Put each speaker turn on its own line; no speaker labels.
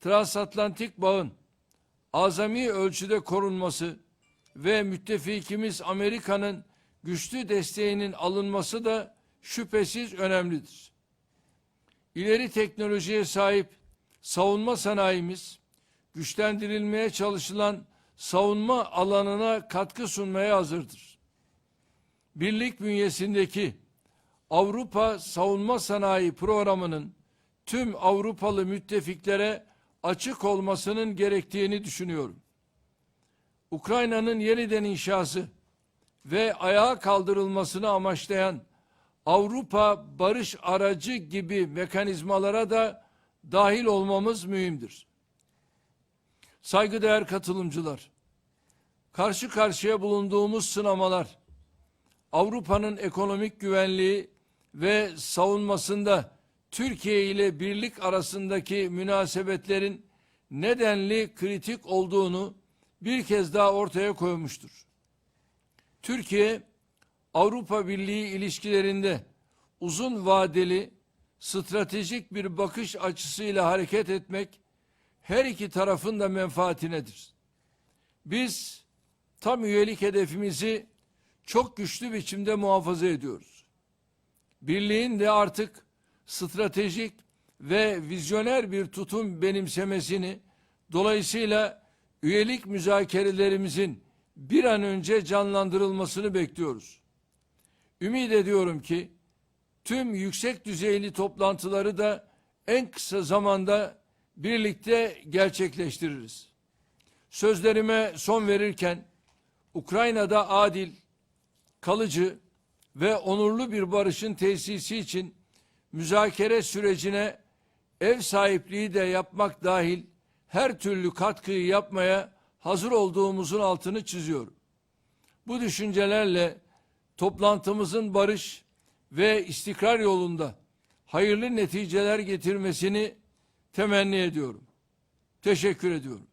transatlantik bağın azami ölçüde korunması ve müttefikimiz Amerika'nın güçlü desteğinin alınması da şüphesiz önemlidir. İleri teknolojiye sahip savunma sanayimiz güçlendirilmeye çalışılan savunma alanına katkı sunmaya hazırdır. Birlik bünyesindeki Avrupa Savunma Sanayi Programı'nın tüm Avrupalı müttefiklere açık olmasının gerektiğini düşünüyorum. Ukrayna'nın yeniden inşası ve ayağa kaldırılmasını amaçlayan Avrupa barış aracı gibi mekanizmalara da dahil olmamız mühimdir. Saygıdeğer katılımcılar, karşı karşıya bulunduğumuz sınamalar, Avrupa'nın ekonomik güvenliği ve savunmasında Türkiye ile birlik arasındaki münasebetlerin nedenli kritik olduğunu bir kez daha ortaya koymuştur. Türkiye, Avrupa Birliği ilişkilerinde uzun vadeli stratejik bir bakış açısıyla hareket etmek her iki tarafın da menfaatinedir. Biz tam üyelik hedefimizi çok güçlü biçimde muhafaza ediyoruz. Birliğin de artık stratejik ve vizyoner bir tutum benimsemesini dolayısıyla üyelik müzakerelerimizin bir an önce canlandırılmasını bekliyoruz. Ümit ediyorum ki tüm yüksek düzeyli toplantıları da en kısa zamanda birlikte gerçekleştiririz. Sözlerime son verirken Ukrayna'da adil, kalıcı ve onurlu bir barışın tesisi için müzakere sürecine ev sahipliği de yapmak dahil her türlü katkıyı yapmaya hazır olduğumuzun altını çiziyorum. Bu düşüncelerle toplantımızın barış ve istikrar yolunda hayırlı neticeler getirmesini temenni ediyorum. Teşekkür ediyorum.